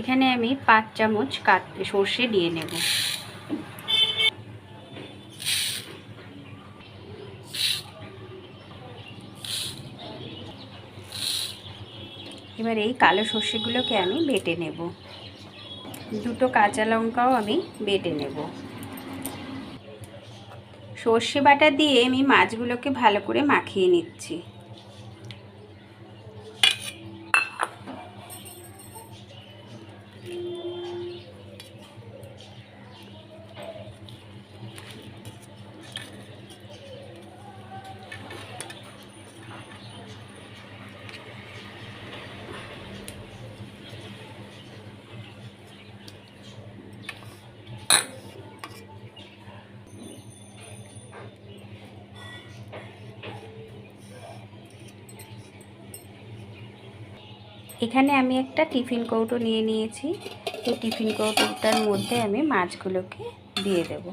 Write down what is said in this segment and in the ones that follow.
এখানে আমি পাঁচ চামচ কাট সর্ষে দিয়ে নেব। এবার এই কালো সর্ষেগুলোকে আমি বেটে নেব। দুটো কাঁচা লঙ্কাও আমি বেটে নেব। সর্ষে বাটা দিয়ে আমি মাছগুলোকে ভালো করে মাখিয়ে নিচ্ছি। এখানে আমি একটা টিফিন কৌটো নিয়ে নিয়েছি। তো টিফিন কৌটোটার মধ্যে আমি মাছগুলোকে দিয়ে দেব।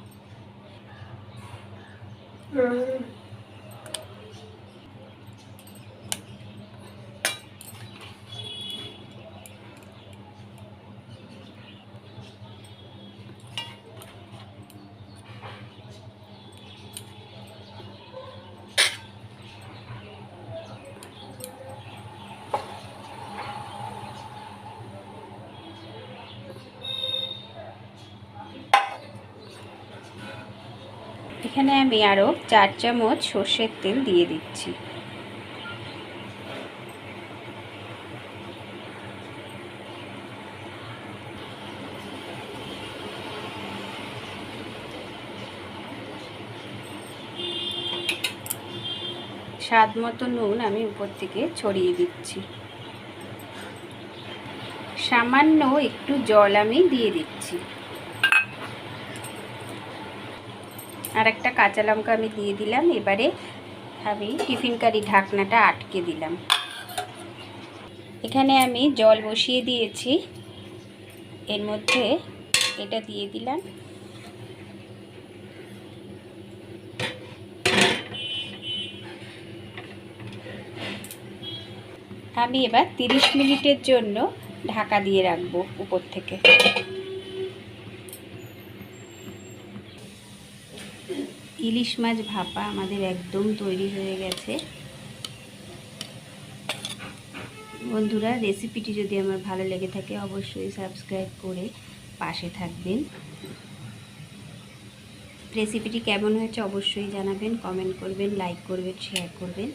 এখানে আমি আরও চার চামচ সর্ষের তেল দিয়ে দিচ্ছি। স্বাদ মতো নুন আমি উপর থেকে ছড়িয়ে দিচ্ছি। সামান্য একটু জল আমি দিয়ে দিচ্ছি। আর একটা কাঁচা লঙ্কা আমি দিয়ে দিলাম, এবারে আমি টিফিন কারি ঢাকনাটা আটকে দিলাম। এখানে আমি জল বসিয়ে দিয়েছি। এর মধ্যে এটা দিয়ে দিলাম। আমি এবার তিরিশ মিনিটের জন্য ঢাকা দিয়ে রাখব উপর থেকে। ইলিশ মাছ ভাপা আমাদের একদম তৈরি হয়ে গেছে। বন্ধুরা, রেসিপিটি যদি আমার ভালো লেগে থাকে, অবশ্যই সাবস্ক্রাইব করে পাশে থাকবেন। রেসিপিটি কেমন হয়েছে অবশ্যই জানাবেন, কমেন্ট করবেন, লাইক করবেন, শেয়ার করবেন।